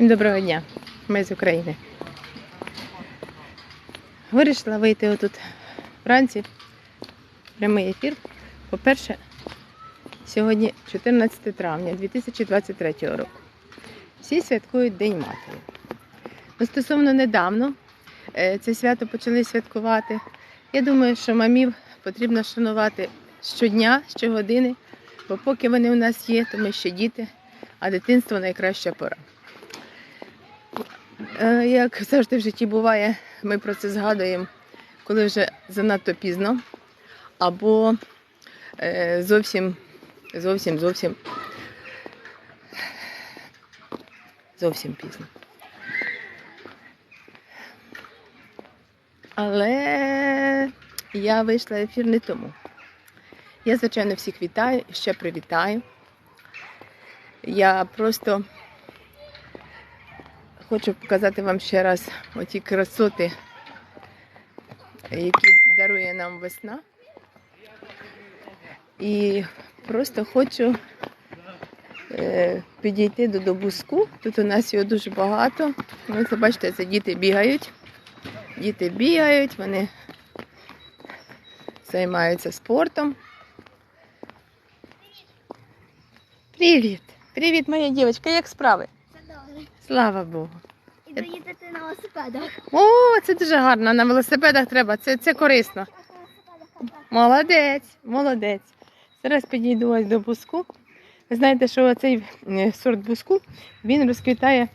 Всім доброго дня. Ми з України. Вирішила вийти отут вранці. Прямий ефір. По-перше, сьогодні 14 травня 2023 року. Всі святкують День Матері. Ну, стосовно недавно е, це свято почали святкувати. Я думаю, що мамів потрібно шанувати щодня, щогодини, бо поки вони у нас є, то ми ще діти, а дитинство найкраща пора. Е, Як завжди в житті буває, ми про це згадуємо, коли вже занадто пізно, або е, зовсім, зовсім, зовсім, зовсім пізно. Але я вийшла в ефір не тому. Я, звичайно, всіх вітаю і ще привітаю. Я просто хочу показати вам ще раз оті красоти, які дарує нам весна. І просто хочу е, підійти до добуску. Тут у нас його дуже багато. Ви це бачите, це діти бігають. Діти бігають, вони займаються спортом. Привіт! Привіт, моя дівчинка, як справи? Слава Богу. І доїдете на велосипедах. О, це дуже гарно. На велосипедах треба, це, це корисно. Молодець, молодець. Зараз підійду ось до буску. Ви знаєте, що цей сорт буску він розквітає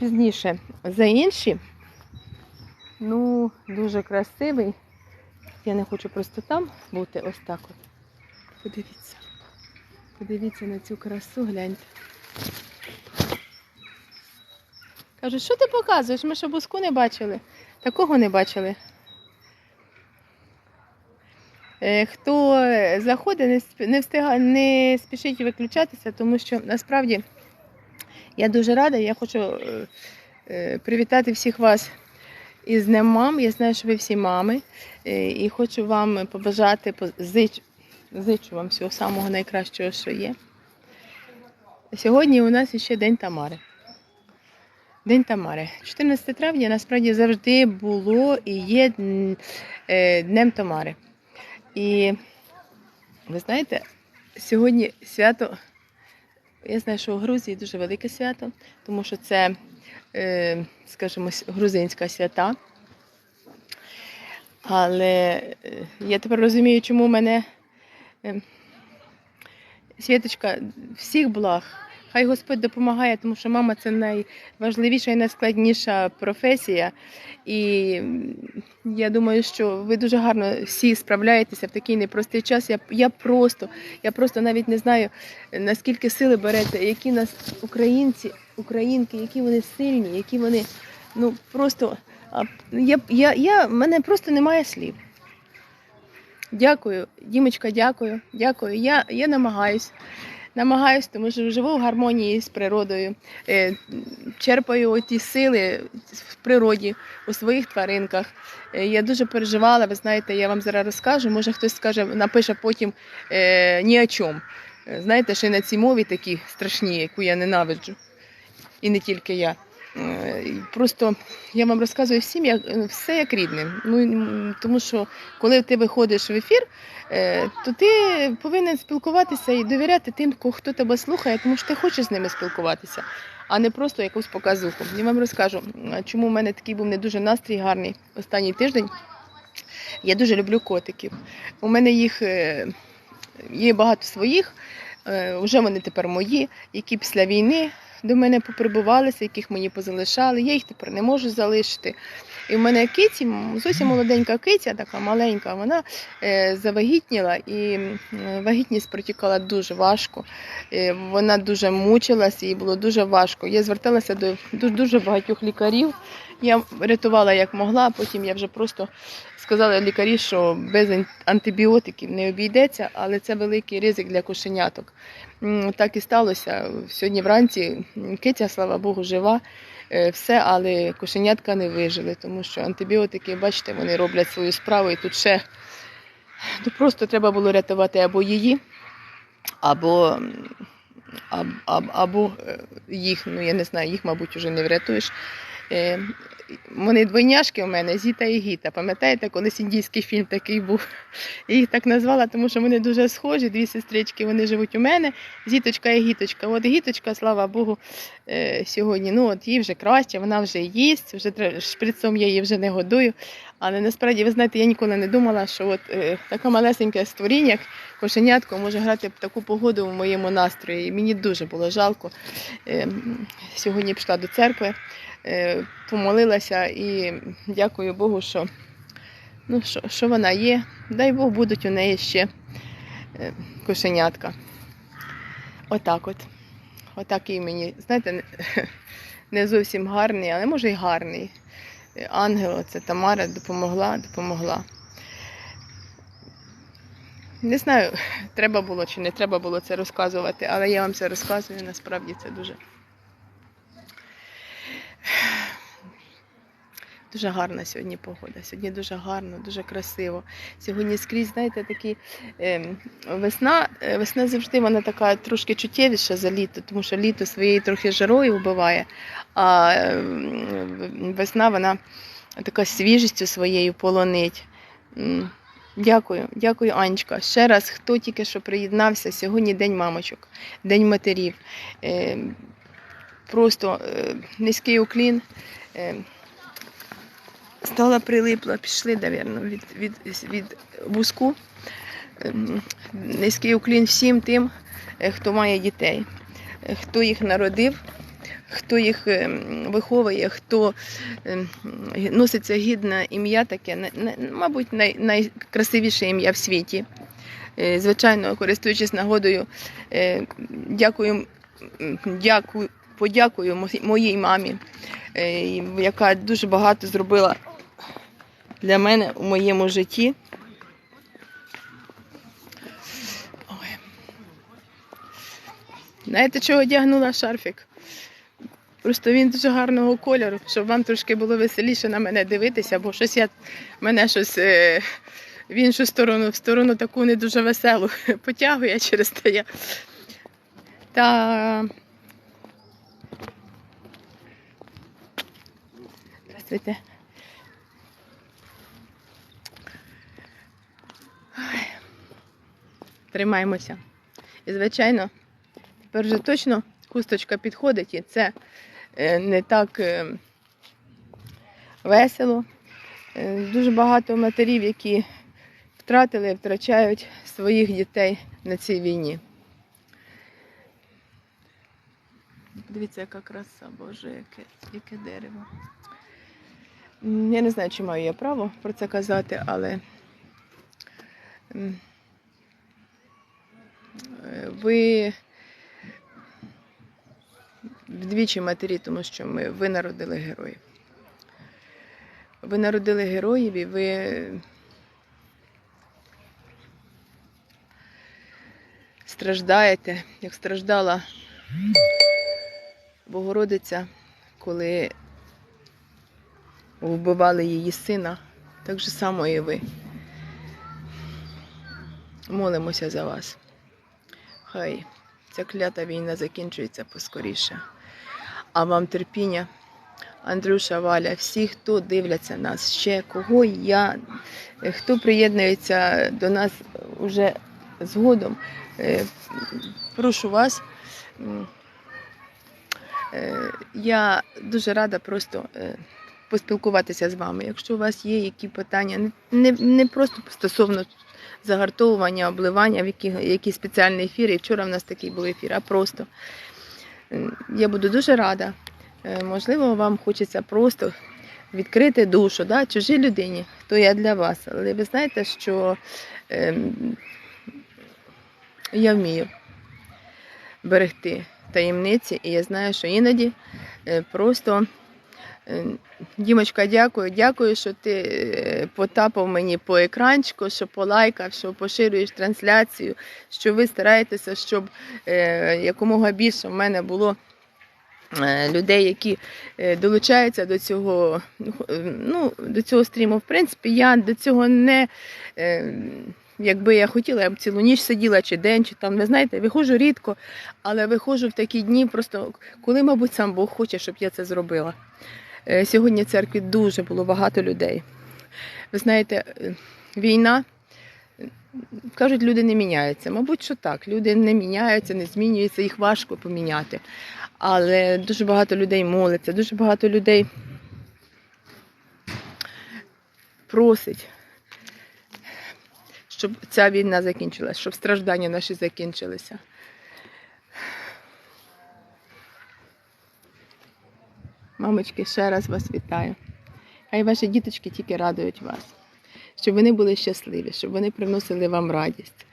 пізніше за інші. Ну, дуже красивий. Я не хочу просто там бути ось так от. Подивіться. Подивіться на цю красу, гляньте. Кажу, що ти показуєш? Ми що буску не бачили. Такого не бачили. Е, Хто заходить, не встигає, не спішіть виключатися, тому що насправді я дуже рада. Я хочу е, е, привітати всіх вас із Днем мам. Я знаю, що ви всі мами. Е, І хочу вам побажати, зич, зичу вам всього самого найкращого, що є. Сьогодні у нас ще День Тамари. День Тамари. 14 травня насправді завжди було і є е, Днем Тамари. І ви знаєте, сьогодні свято, я знаю, що у Грузії дуже велике свято, тому що це, е, скажімо, грузинська свята. Але е, я тепер розумію, чому мене е, Світочка, всіх благ. Хай Господь допомагає, тому що мама це найважливіша і найскладніша професія. І я думаю, що ви дуже гарно всі справляєтеся в такий непростий час. Я, я просто, я просто навіть не знаю, наскільки сили берете, які нас українці, українки, які вони сильні, які вони ну просто я, я, я, мене просто немає слів. Дякую, Дімочка, дякую, дякую. Я, я намагаюсь. Намагаюсь, тому що живу в гармонії з природою, е, черпаю ті сили в природі, у своїх тваринках. Е, Я дуже переживала, ви знаєте, я вам зараз розкажу. Може хтось скаже, напише потім е, ні о чому. Знаєте, ще на цій мові такі страшні, яку я ненавиджу. І не тільки я. Е, Просто я вам розказую всім, як е, все як рідним. Ну тому що коли ти виходиш в ефір, е, то ти повинен спілкуватися і довіряти тим, хто тебе слухає, тому що ти хочеш з ними спілкуватися, а не просто якусь показуху. Я вам розкажу, чому в мене такий був не дуже настрій гарний останній тиждень. Я дуже люблю котиків. У мене їх є багато своїх, вже вони тепер мої, які після війни до мене поприбувалися, яких мені позалишали. Я їх тепер не можу залишити. І в мене киці, зовсім молоденька киця, така маленька, вона е, завагітніла і вагітність протікала дуже важко. Е, вона дуже мучилась, їй було дуже важко. Я зверталася до дуже, дуже багатьох лікарів. Я рятувала як могла, а потім я вже просто сказала лікарі, що без антибіотиків не обійдеться, але це великий ризик для кошеняток. Так і сталося. Сьогодні вранці м, киця, слава Богу, жива. е, Все, але кошенятка не вижили, тому що антибіотики, бачите, вони роблять свою справу, і тут ще ну, просто треба було рятувати або її, або або е, їх, ну я не знаю, їх, мабуть, вже не врятуєш. Е, Вони двойняшки у мене, Зіта і Гіта. Пам'ятаєте, колись індійський фільм такий був. Я їх так назвала, тому що вони дуже схожі, дві сестрички, вони живуть у мене, Зіточка і Гіточка. От Гіточка, слава Богу, е, сьогодні ну от їй вже краще, вона вже їсть, вже шприцом я її вже не годую. Але насправді, ви знаєте, я ніколи не думала, що от е, таке малесеньке створіння, як кошенятко, може грати таку погоду в моєму настрої. І мені дуже було жалко. Е, сьогодні пішла до церкви, помолилася і дякую Богу, що, ну, що, що вона є. Дай Бог будуть у неї ще е, кошенятка. Отак от. Отакий мені, знаєте, не- зовсім гарний, але може й гарний. Е, Ангел, це Тамара допомогла, допомогла. Не знаю, треба було чи не треба було це розказувати, але я вам це розказую, насправді це дуже. Дуже гарна сьогодні погода. Сьогодні дуже гарно, дуже красиво. Сьогодні скрізь, знаєте, такі ем, весна. е, Весна завжди вона така трошки чуттєвіша за літо, тому що літо своєю трохи жарою вбиває, а ем, весна вона така свіжістю своєю полонить. Дякую, дякую, Анечка. Ще раз, хто тільки що приєднався, сьогодні День мамочок, День матерів. Е, Просто е, низький уклін. Е, Стала прилипла, пішли, навірно, від, від, від вузку. Ем, Низький уклін всім тим, е, хто має дітей, хто їх народив, хто їх виховує, хто носиться гідне ім'я таке, мабуть, най, найкрасивіше ім'я в світі. Звичайно, користуючись нагодою, дякую, дякую, подякую моїй мамі, е, яка дуже багато зробила для мене у моєму житті. Знаєте, чого одягнула шарфік? Просто він дуже гарного кольору, щоб вам трошки було веселіше на мене дивитися, бо щось я мене щось е, в іншу сторону, в сторону таку не дуже веселу потягує через те я. Та. Здравствуйте. Тримаємося. І, звичайно, тепер вже точно хусточка підходить, і це е, не так е, весело. Е, Дуже багато матерів, які втратили, і втрачають своїх дітей на цій війні. Дивіться, яка краса, Боже, яке, яке дерево. Я не знаю, чи маю я право про це казати, але е, ви вдвічі матері, тому що ми, ви народили героїв. Ви народили героїв і ви страждаєте, як страждала Богородиця, коли вбивали її сина, так же само і ви. Молимося за вас. Хай ця клята війна закінчується поскоріше. А вам терпіння, Андрюша, Валя, всі, хто дивляться нас ще, кого я, хто приєднується до нас уже згодом, е, прошу вас. е, Я дуже рада просто е, поспілкуватися з вами. Якщо у вас є які питання, не, не, просто стосовно загартовування, обливання, в які, які спеціальні ефіри. Вчора в нас такий був ефір, а просто я буду дуже рада. Е, Можливо, вам хочеться просто відкрити душу да, чужій людині, то я для вас. Але ви знаєте, що ем, я вмію берегти таємниці, і я знаю, що іноді е, просто. Е, Дімочка, дякую. Дякую, що ти е, потапав мені по екранчику, що полайкав, що поширюєш трансляцію, що ви стараєтеся, щоб е, якомога більше в мене було людей, які долучаються до цього, ну, до цього стріму. В принципі, я до цього не, якби я хотіла, я б цілу ніч сиділа чи день, чи там, ви знаєте, виходжу рідко, але виходжу в такі дні, просто коли, мабуть, сам Бог хоче, щоб я це зробила. Е, Сьогодні в церкві дуже було багато людей. Ви знаєте, е, війна, кажуть, люди не міняються. Мабуть, що так. Люди не міняються, не змінюються, їх важко поміняти. Але дуже багато людей молиться, дуже багато людей просить, щоб ця війна закінчилася, щоб страждання наші закінчилися. Мамочки, ще раз вас вітаю. Хай ваші діточки тільки радують вас, щоб вони були щасливі, щоб вони приносили вам радість.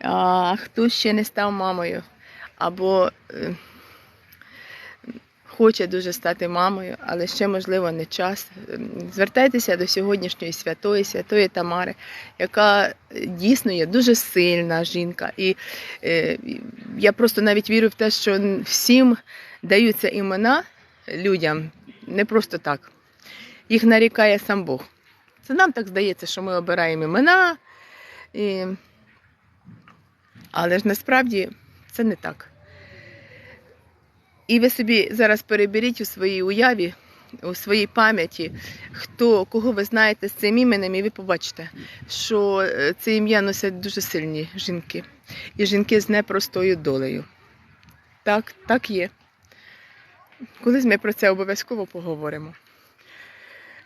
А хто ще не став мамою або е, хоче дуже стати мамою, але ще, можливо, не час. Звертайтеся до сьогоднішньої святої, святої Тамари, яка дійсно є дуже сильна жінка. І е, я просто навіть вірю в те, що всім даються імена людям не просто так. Їх нарікає сам Бог. Це нам так здається, що ми обираємо імена. І... Але ж насправді це не так. І ви собі зараз переберіть у своїй уяві, у своїй пам'яті, хто, кого ви знаєте з цим іменем, і ви побачите, що е, це ім'я носять дуже сильні жінки. І жінки з непростою долею. Так, так є. Колись ми про це обов'язково поговоримо.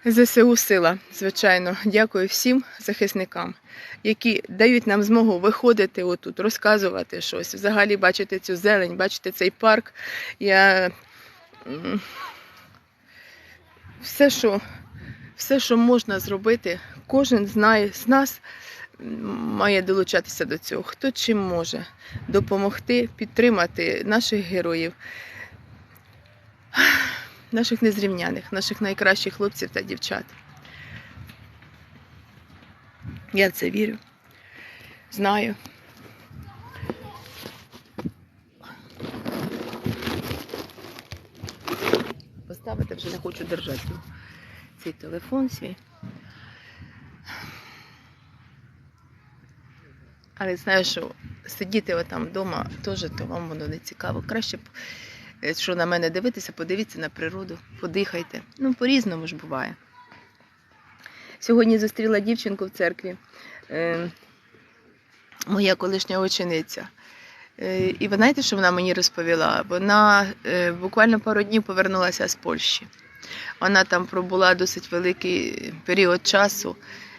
ЗСУ сила, звичайно, дякую всім захисникам, які дають нам змогу виходити отут, розказувати щось, взагалі бачити цю зелень, бачити цей парк. Я все, що, все, що можна зробити, кожен знає з нас має долучатися до цього. Хто чим може допомогти, підтримати наших героїв наших незрівняних, наших найкращих хлопців та дівчат. Я в це вірю, знаю. Поставити вже не хочу держати цей телефон свій. Але знаю, що сидіти отам вдома теж то вам воно не цікаво. Краще б Е, що на мене дивитися, подивіться на природу, подихайте. Ну, по-різному ж буває. Сьогодні зустріла дівчинку в церкві, е, моя колишня учениця. Е, і ви знаєте, що вона мені розповіла? Вона е, буквально пару днів повернулася з Польщі. Вона там пробула досить великий період часу.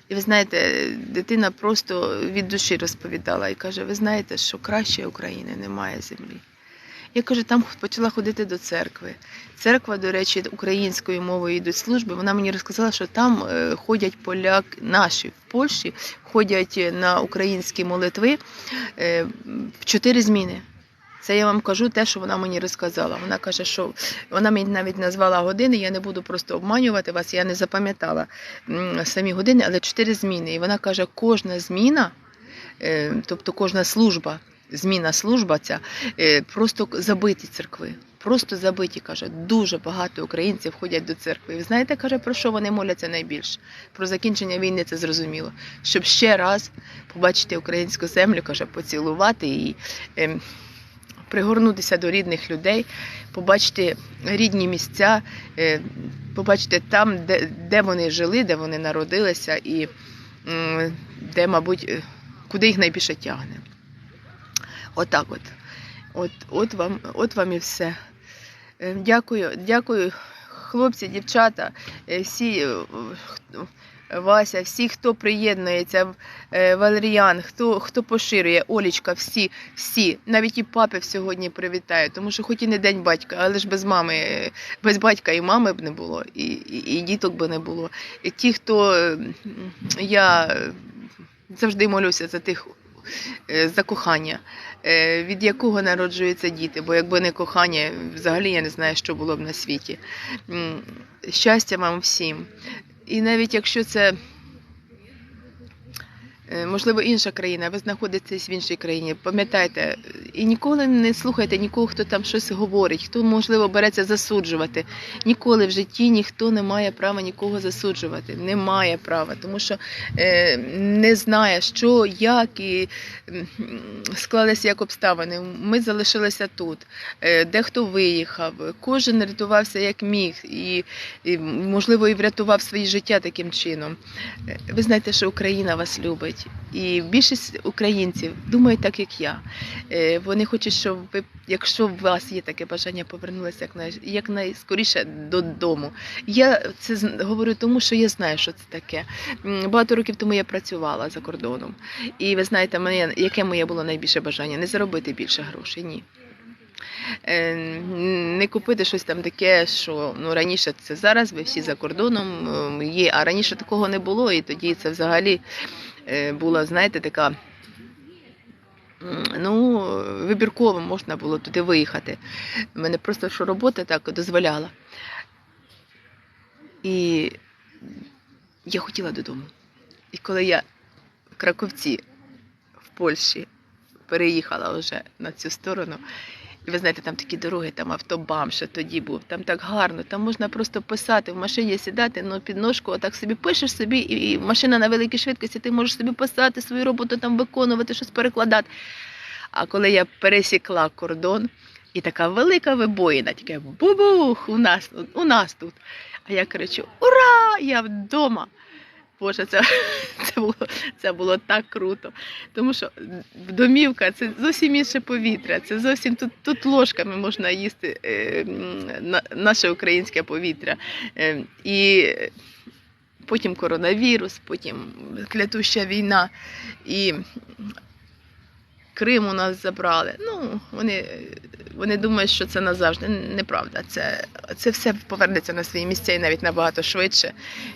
І ви знаєте, дитина просто від душі розповідала і каже: ви знаєте, що краще України немає землі. Я кажу, там почала ходити до церкви. Церква, до речі, українською мовою йдуть служби. Вона мені розказала, що там е, ходять поляк наші в Польщі, ходять на українські молитви е, в чотири зміни. Це я вам кажу те, що вона мені розказала. Вона каже, що вона мені навіть назвала години. Я не буду просто обманювати вас, я не запам'ятала самі години, але чотири зміни. І вона каже, кожна зміна, е, тобто кожна служба зміна служба ця, е, просто забиті церкви. Просто забиті, каже, дуже багато українців ходять до церкви. І ви знаєте, каже, про що вони моляться найбільше? Про закінчення війни це зрозуміло. Щоб ще раз побачити українську землю, каже, поцілувати і е, пригорнутися до рідних людей, побачити рідні місця, е, побачити там, де, де вони жили, де вони народилися, і м, де, мабуть, е, куди їх найбільше тягне. Отак от. От, от, вам, от вам і все. Е, Дякую, дякую, хлопці, дівчата, е, всі, е, Вася, всі, хто приєднується, Валеріан, хто, хто поширює, Олічка, всі, всі, навіть і папи сьогодні привітаю, тому що хоч і не день батька, але ж без мами, без батька і мами б не було, і, і, і діток би не було. І ті, хто я завжди молюся за тих, за кохання е, від якого народжуються діти. Бо якби не кохання, взагалі я не знаю, що було б на світі. Щастя вам всім. І навіть якщо це е, можливо, інша країна, ви знаходитесь в іншій країні. Пам'ятайте, і ніколи не слухайте нікого, хто там щось говорить, хто, можливо, береться засуджувати. Ніколи в житті ніхто не має права нікого засуджувати. Не має права, тому що е, не знає, що, як і склалися як обставини. Ми залишилися тут. Е, Дехто виїхав, кожен рятувався як міг, і, і можливо, і врятував своє життя таким чином. Е, Ви знаєте, що Україна вас любить, і більшість українців думають так, як я. Е, Вони хочуть, щоб ви, якщо у вас є таке бажання, повернулися як якнайскоріше додому. Я це говорю тому, що я знаю, що це таке. Багато років тому я працювала за кордоном. І ви знаєте, мене, яке моє було найбільше бажання? Не заробити більше грошей, ні. Е, Не купити щось там таке, що ну раніше це зараз, ви всі за кордоном є, а раніше такого не було, і тоді це взагалі була, знаєте, така. Ну, вибірково можна було туди виїхати. Мене просто що робота так дозволяла. І я хотіла додому. І коли я в Краковці в Польщі переїхала вже на цю сторону, ви знаєте, там такі дороги, там автобам ще тоді був, там так гарно, там можна просто писати, в машині сідати, ну під ножку, отак собі пишеш собі, і машина на великій швидкості, ти можеш собі писати свою роботу, там виконувати, щось перекладати. А коли я пересікла кордон, і така велика вибоїна, таке бубух у нас, у нас тут. А я кричу: Ура! Я вдома! Боже, це, це, було, це було так круто. Тому що домівка це зовсім інше повітря. Це зовсім тут, тут ложками можна їсти е, на, наше українське повітря. Е, і потім коронавірус, потім клятуща війна. І Крим у нас забрали. Ну, вони, вони думають, що це назавжди. Неправда. Це, це все повернеться на свої місця і навіть набагато швидше,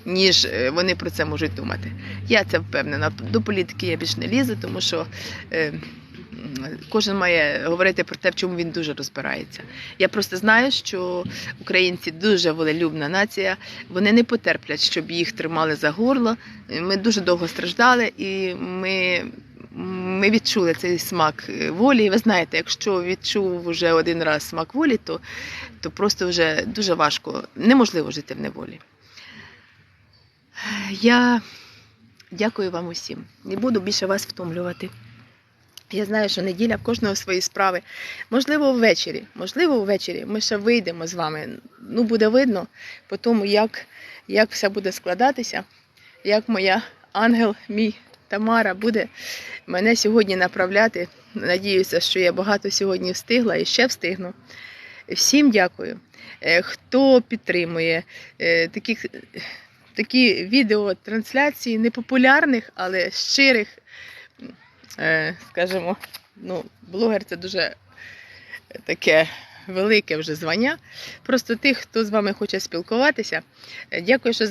ніж е, вони про це можуть думати. Я це впевнена. До політики я більш не лізу, тому що е, кожен має говорити про те, в чому він дуже розбирається. Я просто знаю, що українці дуже волелюбна нація, вони не потерплять, щоб їх тримали за горло. Ми дуже довго страждали, і ми ми відчули цей смак е, волі. І ви знаєте, якщо відчув вже один раз смак волі, то, то просто вже дуже важко, неможливо жити в неволі. Я дякую вам усім. Не буду більше вас втомлювати. Я знаю, що неділя в кожного свої справи. Можливо, ввечері. Можливо, ввечері ми ще вийдемо з вами. Ну, буде видно по тому, як, як все буде складатися, як моя ангел, мій Тамара буде мене сьогодні направляти. Надіюся, що я багато сьогодні встигла і ще встигну. Всім дякую, Е, хто підтримує е, такі, такі відеотрансляції непопулярних, але щирих, е, скажімо, ну, блогер це дуже таке велике вже звання. Просто тих, хто з вами хоче спілкуватися. Е, Дякую, що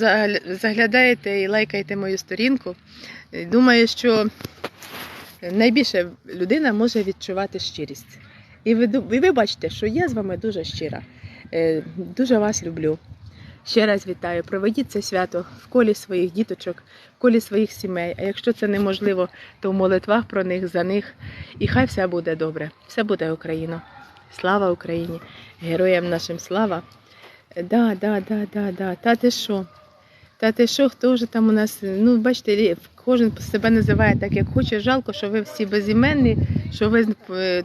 заглядаєте і лайкаєте мою сторінку. Е, Думаю, що найбільше людина може відчувати щирість. І ви, і ви бачите, що я з вами дуже щира. Е, Дуже вас люблю. Ще раз вітаю. Проведіть це свято в колі своїх діточок, в колі своїх сімей. А якщо це неможливо, то в молитвах про них, за них. І хай все буде добре. Все буде Україна. Слава Україні! Героям нашим слава! Да, да, да, да, да. Та ти що? Та ти що, хто вже там у нас? Ну, бачите, лі- кожен себе називає так, як хоче. Жалко, що ви всі безіменні, що ви е,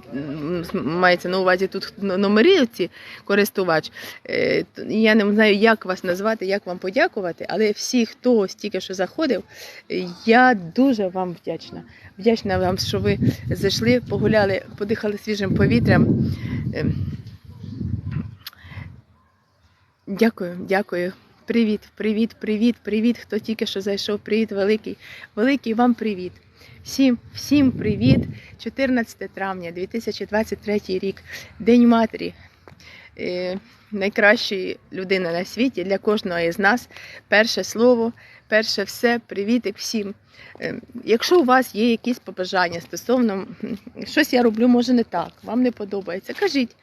мається на увазі тут номери ці користувач. Е, Я не знаю, як вас назвати, як вам подякувати, але всі, хто стільки що заходив, я дуже вам вдячна. Вдячна вам, що ви зайшли, погуляли, подихали свіжим повітрям. Е, Дякую, дякую. Привіт, привіт, привіт, привіт. Хто тільки що зайшов, привіт, великий, великий вам привіт. Всім, всім привіт. 14 травня 2023 рік, День матері. Е, найкращої людини на світі для кожного із нас. Перше слово, перше все, привітик всім. Е, якщо у вас є якісь побажання стосовно щось я роблю, може не так, вам не подобається, кажіть.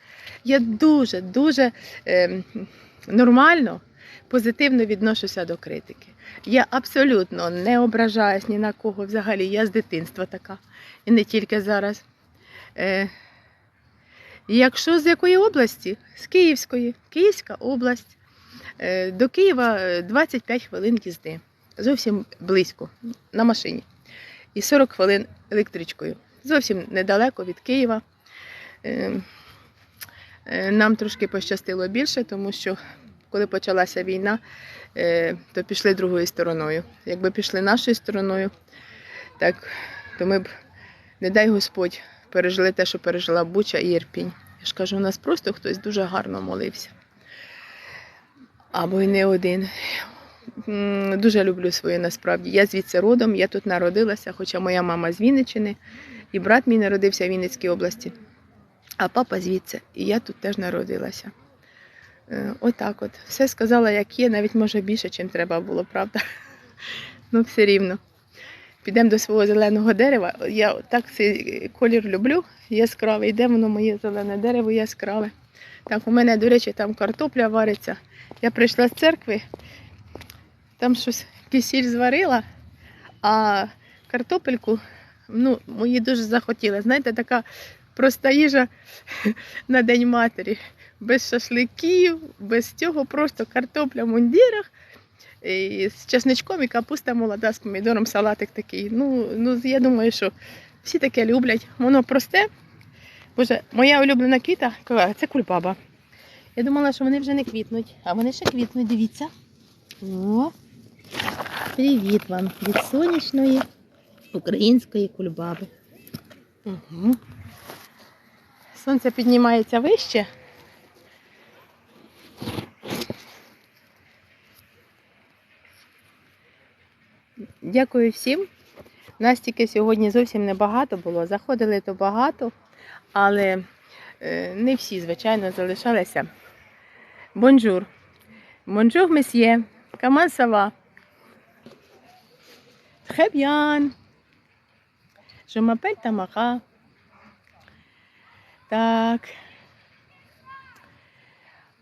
Я дуже, дуже е, нормально позитивно відношуся до критики. Я абсолютно не ображаюсь ні на кого взагалі. Я з дитинства така. І не тільки зараз. Е, якщо з якої області? З Київської. Київська область. Е, до Києва е, 25 хвилин їзди. Зовсім близько на машині. І 40 хвилин електричкою. Зовсім недалеко від Києва. Е, е, Нам трошки пощастило більше, тому що коли почалася війна, е, то пішли другою стороною. Якби пішли нашою стороною, так, то ми б, не дай Господь, пережили те, що пережила Буча і Ірпінь. Я ж кажу, у нас просто хтось дуже гарно молився. Або й не один. Дуже люблю свою насправді. Я звідси родом, я тут народилася, хоча моя мама з Вінниччини, і брат мій народився в Вінницькій області, а папа звідси, і я тут теж народилася. Е, Отак от. Все сказала, як є, навіть може більше, чим треба було, правда? Ну, все рівно. Підемо до свого зеленого дерева. Я так цей колір люблю, яскравий. Де воно моє зелене дерево яскраве? Так, у мене, до речі, там картопля вариться. Я прийшла з церкви, там щось кисіль зварила, а картопельку ну, мені дуже захотіла. Знаєте, така проста їжа на День матері. Без шашликів, без цього, просто картопля в мундірах. З чесничком і капуста молода з помідором, салатик такий. Ну, ну, я думаю, що всі таке люблять. Воно просте. Боже, моя улюблена квіта це кульбаба. Я думала, що вони вже не квітнуть, а вони ще квітнуть, дивіться. О, привіт вам від сонячної української кульбаби. Угу. Сонце піднімається вище. Дякую всім. Нас сьогодні зовсім небагато було. Заходили то багато, але е, не всі, звичайно, залишалися. Бонжур. Бонжур, месьє. Каман сава. Très bien. Je. Так.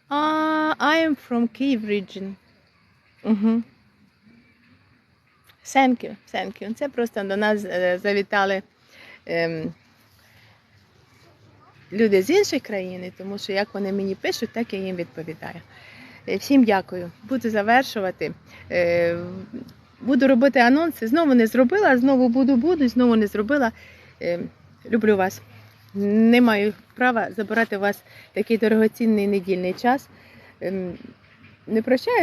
Ah, I am from Kyiv region. Угу. Thank you. Це просто до нас е, завітали ем, люди з іншої країни, тому що як вони мені пишуть, так я їм відповідаю. Е, Всім дякую. Буду завершувати. Е, Буду робити анонси. Знову не зробила, знову буду, буду, знову не зробила. Е, Люблю вас. Не маю права забирати у вас такий дорогоцінний недільний час. Ем, Не прощаю.